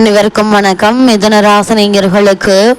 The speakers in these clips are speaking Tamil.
அனைவருக்கும் வணக்கம். மிதன ராசனிகர்களுக்கு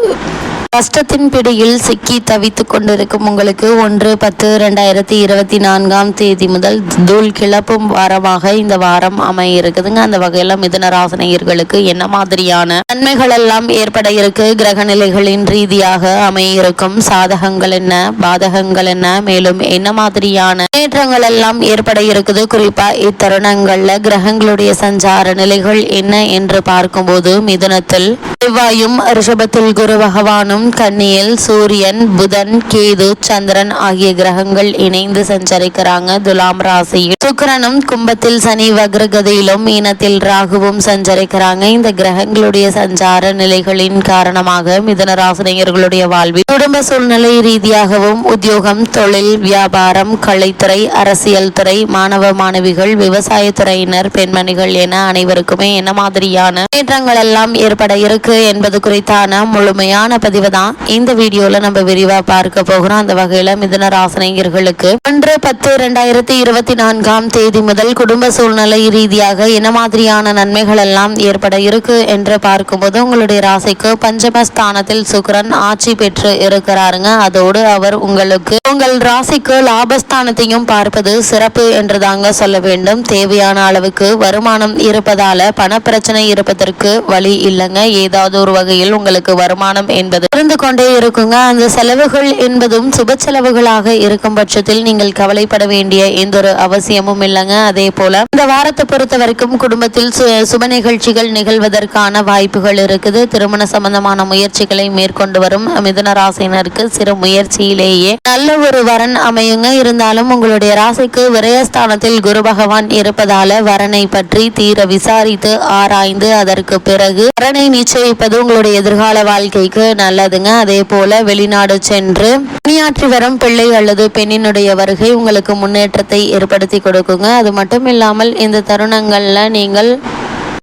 கஷ்டத்தின் பிடியில் சிக்கி தவித்து கொண்டிருக்கும் உங்களுக்கு ஒன்று பத்து ரெண்டாயிரத்தி இருபத்தி நான்காம் தேதி முதல் தூள் கிளப்பும் வாரமாக இந்த வாரம் அமைய இருக்குதுங்க அந்த வகையில மிதுனராசனையர்களுக்கு என்ன மாதிரியான நன்மைகள் எல்லாம் ஏற்பட இருக்கு? கிரக நிலைகளின் ரீதியாக அமைய இருக்கும் சாதகங்கள் என்ன? பாதகங்கள் என்ன? மேலும் என்ன மாதிரியான முன்னேற்றங்கள் எல்லாம் ஏற்பட இருக்குது? குறிப்பா இத்தருணங்கள்ல கிரகங்களுடைய சஞ்சார நிலைகள் என்ன என்று பார்க்கும்போது மிதுனத்தில் செவ்வாயும் ரிஷபத்தில் குரு பகவானும் கன்னியில் சூரியன் புதன் கேது சந்திரன் ஆகிய கிரகங்கள் இணைந்து சஞ்சரிக்கிறாங்க. துலாம் ராசியில் சுக்கரனும் கும்பத்தில் சனி வக்ரகதியிலும் மீனத்தில் ராகுவும் சஞ்சரிக்கிறாங்க. இந்த கிரகங்களுடைய சஞ்சார நிலைகளின் காரணமாக மிதன ராசினியர்களுடைய வாழ்வில் குடும்ப சூழ்நிலை ரீதியாகவும் உத்தியோகம் தொழில் வியாபாரம் கலைத்துறை அரசியல் துறை மாணவ மாணவிகள் விவசாயத்துறையினர் பெண்மணிகள் என அனைவருக்குமே என்ன மாதிரியான முன்னேற்றங்கள் எல்லாம் ஏற்பட இருக்கு? என்பது குறித்தான முழுமையான பதிவு தான் இந்த வீடியோல நம்ம விரிவா பார்க்க போகிறோம். அந்த வகையில மிதுன ராசினியர்களுக்கு ஒன்று பத்து இரண்டாயிரத்தி இருபத்தி நான்காம் தேதி முதல் குடும்ப சூழ்நிலை ரீதியாக என்ன மாதிரியான நன்மைகள் எல்லாம் ஏற்பட இருக்கு என்று பார்க்கும்போது உங்களுடைய ராசிக்கு பஞ்சமஸ்தானத்தில் சுக்கரன் ஆட்சி பெற்று இருக்கிறாருங்க. அதோடு அவர் உங்களுக்கு உங்கள் ராசிக்கு லாபஸ்தானத்தையும் பார்ப்பது சிறப்பு என்று தாங்க சொல்ல வேண்டும். தேவையான அளவுக்கு வருமானம் இருப்பதால பணப்பிரச்சனை இருப்பதற்கு வழி இல்லைங்க. ஏதோ ஏதாவது ஒரு வகையில் உங்களுக்கு வருமானம் என்பது இருந்து கொண்டே இருக்குங்க. அந்த செலவுகள் என்பதும் சுப செலவுகளாக இருக்கும் பட்சத்தில் நீங்கள் கவலைப்பட வேண்டிய எந்த ஒரு அவசியமும் இல்லைங்க. அதே போல இந்த வாரத்தை பொறுத்த வரைக்கும் குடும்பத்தில் சுப நிகழ்ச்சிகள் நிகழ்வதற்கான வாய்ப்புகள் இருக்குது. திருமண சம்பந்தமான முயற்சிகளை மேற்கொண்டு வரும் மிதுன ராசினருக்கு சிறு முயற்சியிலேயே நல்ல ஒரு வரன் அமையுங்க. இருந்தாலும் உங்களுடைய ராசிக்கு விரயஸ்தானத்தில் குரு பகவான் இருப்பதால வரனை பற்றி தீர விசாரித்து ஆராய்ந்து அதற்கு பிறகு வரனை நிச்சயிப்பது உங்களுடைய எதிர்கால வாழ்க்கைக்கு நல்லதுங்க. அதே போல வெளிநாடு சென்று பணியாற்றி வரும் பிள்ளை அல்லது பெண்ணினுடைய வருகை உங்களுக்கு முன்னேற்றத்தை ஏற்படுத்தி கொடுக்குங்க. அது மட்டும் இல்லாமல் இந்த தருணங்கள்ல நீங்கள்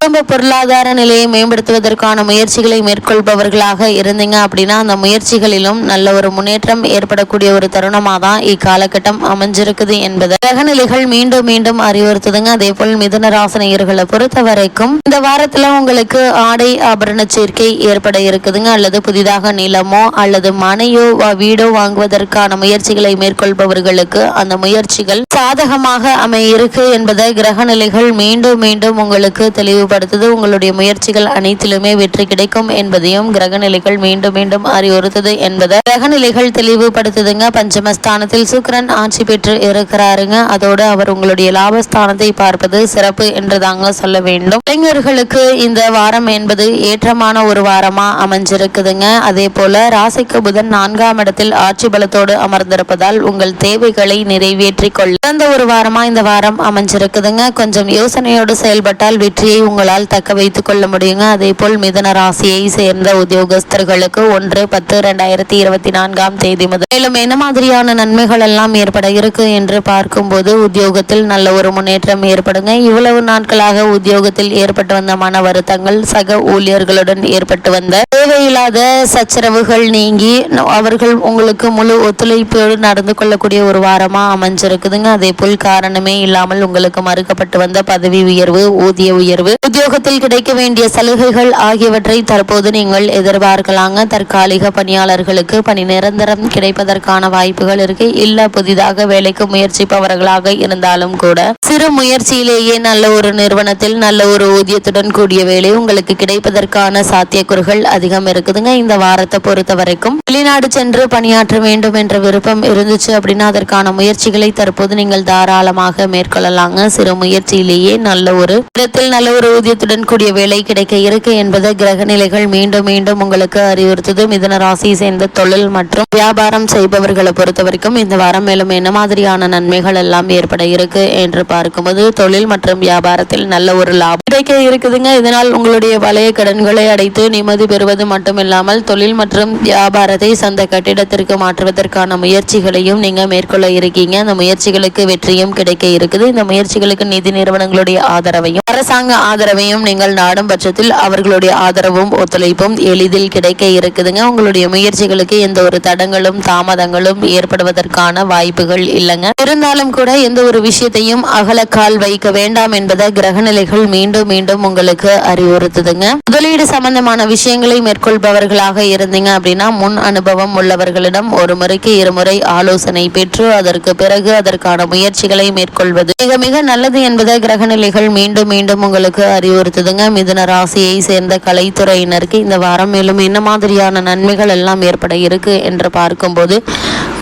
குடும்ப பொருளாதார நிலையை மேம்படுத்துவதற்கான முயற்சிகளை மேற்கொள்பவர்களாக இருந்தீங்க அப்படின்னா அந்த முயற்சிகளிலும் நல்ல ஒரு முன்னேற்றம் ஏற்படக்கூடிய ஒரு தருணமாக தான் இக்காலகட்டம் அமைஞ்சிருக்குது என்பது கிரகநிலைகள் மீண்டும் மீண்டும் அறிவுறுத்துதுங்க. அதே போல் மிதுன ராசினியர்களை பொறுத்த வரைக்கும் இந்த வாரத்துல உங்களுக்கு ஆடை ஆபரண சேர்க்கை ஏற்பட இருக்குதுங்க. அல்லது புதிதாக நிலமோ அல்லது மனையோ வீடோ வாங்குவதற்கான முயற்சிகளை மேற்கொள்பவர்களுக்கு அந்த முயற்சிகள் சாதகமாக அமைய இருக்கு என்பதை கிரகநிலைகள் மீண்டும் மீண்டும் உங்களுக்கு தெளிவு தெளிவுபடுத்துது உங்களுடைய முயற்சிகள் அனைத்திலுமே வெற்றி கிடைக்கும் என்பதையும் கிரகநிலைகள் மீண்டும் மீண்டும் அறிவுறுத்துது என்பதை கிரகநிலைகள் தெளிவுபடுத்துதுங்க. பஞ்சமஸ்தானத்தில் சுக்கரன் ஆட்சி பெற்று இருக்கிறாருங்க. அதோடு அவர் உங்களுடைய லாபஸ்தானத்தை பார்ப்பது சிறப்பு என்று தாங்க சொல்ல வேண்டும். இளைஞர்களுக்கு இந்த வாரம் என்பது ஏற்றமான ஒரு வாரமா அமைஞ்சிருக்குதுங்க. அதே போல ராசிக்கு புதன் நான்காம் இடத்தில் ஆட்சி பலத்தோடு அமர்ந்திருப்பதால் உங்கள் தேவைகளை நிறைவேற்றிக் கொள்ள ஒரு வாரமா இந்த வாரம் அமைஞ்சிருக்குதுங்க. கொஞ்சம் யோசனையோடு செயல்பட்டால் வெற்றியை உங்கள் உங்களால் தக்க வைத்து கொள்ள முடியுங்க. அதே போல் மிதன ராசியை சேர்ந்த உத்தியோகஸ்தர்களுக்கு ஒன்று பத்து ரெண்டாயிரத்தி இருபத்தி நான்காம் தேதி முதல். மேலும் என்ன மாதிரியான நன்மைகள் எல்லாம் ஏற்பட இருக்கு என்று பார்க்கும்போது உத்தியோகத்தில் நல்ல ஒரு முன்னேற்றம் ஏற்படுங்க. இவ்வளவு நாட்களாக உத்தியோகத்தில் ஏற்பட்டு வந்த மன வருத்தங்கள் சக ஊழியர்களுடன் ஏற்பட்டு வந்த தேவையில்லாத சச்சரவுகள் நீங்கி அவர்கள் உங்களுக்கு முழு ஒத்துழைப்போடு நடந்து கொள்ளக்கூடிய ஒரு வாரமா அமைஞ்சிருக்குதுங்க. அதே போல் காரணமே இல்லாமல் உங்களுக்கு மறுக்கப்பட்டு வந்த பதவி உயர்வு ஊதிய உயர்வு உத்தியோகத்தில் கிடைக்க வேண்டிய சலுகைகள் ஆகியவற்றை தற்போது நீங்கள் எதிர்பார்க்கலாங்க. தற்காலிக பணியாளர்களுக்கு பணி நிரந்தரம் கிடைப்பதற்கான வாய்ப்புகள் இருக்கு. இல்ல புதிதாக வேலைக்கு முயற்சிப்பவர்களாக இருந்தாலும் கூட சிறு முயற்சியிலேயே நல்ல ஒரு நிறுவனத்தில் நல்ல ஒரு ஊதியத்துடன் கூடிய வேலை உங்களுக்கு கிடைப்பதற்கான சாத்தியக்கூறுகள் அதிகம் இருக்குதுங்க. இந்த வாரத்தை பொறுத்த வரைக்கும் வெளிநாடு சென்று பணியாற்ற வேண்டும் என்ற விருப்பம் இருந்துச்சு அப்படின்னா அதற்கான முயற்சிகளை தற்போது நீங்கள் தாராளமாக மேற்கொள்ளலாங்க. சிறு முயற்சியிலேயே நல்ல ஒரு இடத்தில் நல்ல ஒரு ஊதியத்துடன் கூடிய வேலை கிடைக்க இருக்கு என்பதை கிரக நிலைகள் மீண்டும் மீண்டும் உங்களுக்கு அறிவுறுத்தது மிதன ராசியை சேர்ந்த தொழில் மற்றும் வியாபாரம் செய்பவர்களை பொறுத்த வரைக்கும் இந்த வாரம் மேலும் என்ன மாதிரியான நன்மைகள் எல்லாம் ஏற்பட இருக்கு என்று பார்க்கும்போது தொழில் மற்றும் வியாபாரத்தில் நல்ல ஒரு லாபம் கிடைக்க இருக்குதுங்க. இதனால் உங்களுடைய பழைய கடன்களை அடைத்து நிம்மதி பெறுவது மட்டுமில்லாமல் தொழில் மற்றும் வியாபாரத்தை சொந்த கட்டிடத்திற்கு மாற்றுவதற்கான முயற்சிகளையும் நீங்க மேற்கொள்ள இருக்கீங்க. அந்த முயற்சிகளுக்கு வெற்றியும் கிடைக்க இருக்குது. இந்த முயற்சிகளுக்கு நிதி நிறுவனங்களுடைய ஆதரவையும் அரசாங்க ஆதரவு உறவையும் நீங்கள் நாடும் பட்சத்தில் அவர்களுடைய ஆதரவும் ஒத்துழைப்பும் எளிதில் கிடைக்க இருக்குதுங்க. உங்களுடைய முயற்சிகளுக்கு எந்த ஒரு தடங்களும் தாமதங்களும் ஏற்படுவதற்கான வாய்ப்புகள் இல்லைங்க. இருந்தாலும் கூட எந்த ஒரு விஷயத்தையும் அகலக்கால் வைக்க வேண்டாம் என்பதை கிரகநிலைகள் மீண்டும் மீண்டும் உங்களுக்கு அறிவுறுத்துதுங்க. முதலீடு சம்பந்தமான விஷயங்களை மேற்கொள்பவர்களாக இருந்தீங்க அப்படின்னா முன் அனுபவம் உள்ளவர்களிடம் ஒரு முறைக்கு இருமுறை ஆலோசனை பெற்று அதற்கு பிறகு அதற்கான முயற்சிகளை மேற்கொள்வது மிக மிக நல்லது என்பதை கிரகநிலைகள் மீண்டும் மீண்டும் உங்களுக்கு அறிவுறுத்துதுங்க. மிதுன ராசியை சேர்ந்த கலைத்துறையினருக்கு இந்த வாரம் மேலும் என்ன மாதிரியான நன்மைகள் எல்லாம் ஏற்பட இருக்கு என்று பார்க்கும்போது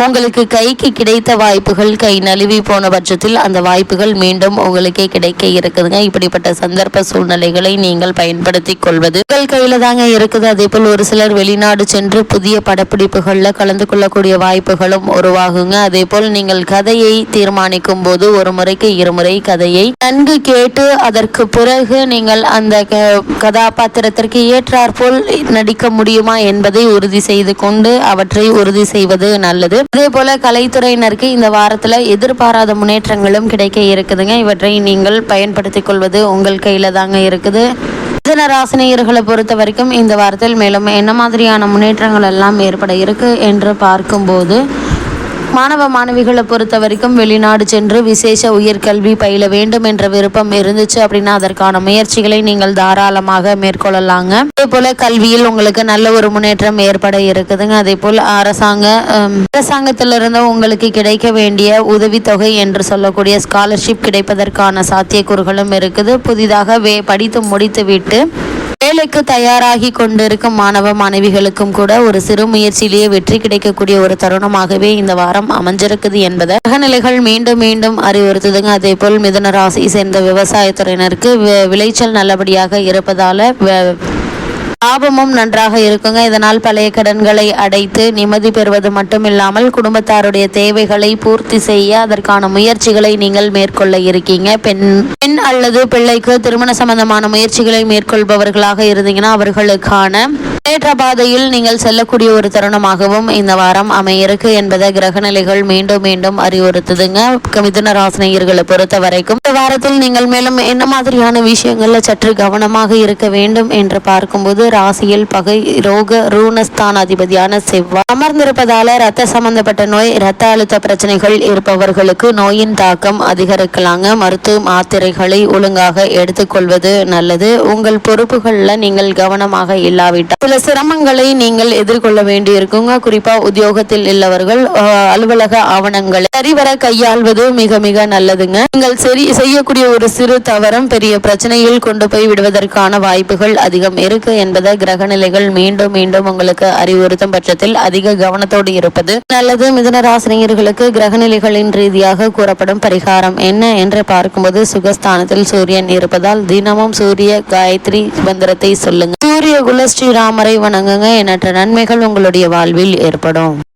உங்களுக்கு கைக்கு கிடைத்த வாய்ப்புகள் கை நழுவி போன பட்சத்தில் அந்த வாய்ப்புகள் மீண்டும் உங்களுக்கே கிடைக்க இருக்குதுங்க. இப்படிப்பட்ட சந்தர்ப்ப சூழ்நிலைகளை நீங்கள் பயன்படுத்தி கொள்வது. உங்கள் கையில தாங்க இருக்குது. அதே போல் ஒரு சிலர் வெளிநாடு சென்று புதிய படப்பிடிப்புகளில் கலந்து கொள்ளக்கூடிய வாய்ப்புகளும் உருவாகுங்க. அதே போல் நீங்கள் கதையை தீர்மானிக்கும் போது ஒரு முறைக்கு இருமுறை கதையை நன்கு கேட்டு அதற்கு பிறகு நீங்கள் அந்த க- கதாபாத்திரத்திற்கு ஏற்றாற்போல் நடிக்க முடியுமா என்பதை உறுதி செய்து கொண்டு அவற்றை உறுதி செய்வது நல்லது. அதே போல கலைத்துறையினருக்கு இந்த வாரத்துல எதிர்பாராத முன்னேற்றங்களும் கிடைக்க இருக்குதுங்க. இவற்றை நீங்கள் பயன்படுத்திக் கொள்வது உங்கள் கையில தாங்க இருக்குது. மிதன ராசினியர்களை பொறுத்த வரைக்கும் இந்த வாரத்தில் மேலும் என்ன மாதிரியான முன்னேற்றங்கள் எல்லாம் ஏற்பட இருக்கு என்று பார்க்கும்போது மாணவ மாணவிகளை பொறுத்த வரைக்கும் வெளிநாடு சென்று விசேஷ உயர்கல்வி பயில வேண்டும் என்ற விருப்பம் இருந்துச்சு அப்படின்னா அதற்கான முயற்சிகளை நீங்கள் தாராளமாக மேற்கொள்ளலாங்க. அதே போல கல்வியில் உங்களுக்கு நல்ல ஒரு முன்னேற்றம் ஏற்பட இருக்குதுங்க. அதே போல் அரசாங்க அரசாங்கத்திலிருந்து உங்களுக்கு கிடைக்க வேண்டிய உதவித்தொகை என்று சொல்லக்கூடிய ஸ்காலர்ஷிப் கிடைப்பதற்கான சாத்தியக்கூறுகளும் இருக்குது. புதிதாக வே படித்து முடித்துவிட்டு வேலைக்கு தயாராகி கொண்டிருக்கும் மாணவ மாணவிகளுக்கும் கூட ஒரு சிறு முயற்சியிலேயே வெற்றி கிடைக்கக்கூடிய ஒரு தருணமாகவே இந்த வாரம் அமைஞ்சிருக்குது என்பதை அகநிலைகள் மீண்டும் மீண்டும் அறிவுறுத்துதுங்க. அதே போல் மிதன ராசியை சேர்ந்த விவசாயத்துறையினருக்கு விளைச்சல் நல்லபடியாக இருப்பதால லாபமும் நன்றாக இருக்குங்க. இதனால் பழைய கடன்களை அடைத்து நிம்மதி பெறுவது மட்டுமில்லாமல் குடும்பத்தாருடைய தேவைகளை பூர்த்தி செய்ய அதற்கான முயற்சிகளை நீங்கள் மேற்கொள்ள இருக்கீங்க. பெண் பெண் அல்லது பிள்ளைக்கு திருமண சம்பந்தமான முயற்சிகளை மேற்கொள்பவர்களாக இருந்தீங்கன்னா அவர்களுக்கான முன்னேற்ற பாதையில் நீங்கள் செல்லக்கூடிய ஒரு தருணமாகவும் இந்த வாரம் அமையிருக்கு என்பதை கிரகநிலைகள் மீண்டும் மீண்டும் அறிவுறுத்துதுங்க. மிதுன ராசினியர்களை பொறுத்த வரைக்கும் இந்த வாரத்தில் நீங்கள் மேலும் என்ன மாதிரியான விஷயங்கள்ல சற்று கவனமாக இருக்க வேண்டும் என்று பார்க்கும்போது ராசியில் பகை ரோக ரூணஸ்தான் அதிபதியான செவ்வாய் அமர்ந்திருப்பதால ரத்த சம்பந்தப்பட்ட நோய் ரத்த அழுத்த பிரச்சனைகள் இருப்பவர்களுக்கு நோயின் தாக்கம் அதிகரிக்கலாங்க. மருத்துவ மாத்திரைகளை ஒழுங்காக எடுத்துக்கொள்வது நல்லது. உங்கள் பொறுப்புகள்ல நீங்கள் கவனமாக இல்லாவிட்டால் சில சிரமங்களை நீங்கள் எதிர்கொள்ள வேண்டியிருக்குங்க. குறிப்பா உத்தியோகத்தில் உள்ளவர்கள் அலுவலக ஆவணங்களை சரிவர கையாள்வது மிக மிக நல்லதுங்க. நீங்கள் சரி செய்யக்கூடிய ஒரு சிறு தவறும் பெரிய பிரச்சனையில் கொண்டு போய் விடுவதற்கான வாய்ப்புகள் அதிகம் இருக்கு என்பதை கிரகநிலைகள் மீண்டும் மீண்டும் உங்களுக்கு அறிவுறுத்தும் பட்சத்தில் அதிக கவனத்தோடு இருப்பது நல்லது. மிதனராசினியர்களுக்கு கிரகநிலைகளின் ரீதியாக கூறப்படும் பரிகாரம் என்ன என்று பார்க்கும்போது சுகஸ்தானத்தில் சூரியன் இருப்பதால் தினமும் சூரிய காயத்ரி மந்திரத்தை சொல்லுங்க. சூரிய குல ஸ்ரீராமர் வணங்குங்க. எண்ணற்ற நன்மைகள் உங்களுடைய வாழ்வில் ஏற்படும்.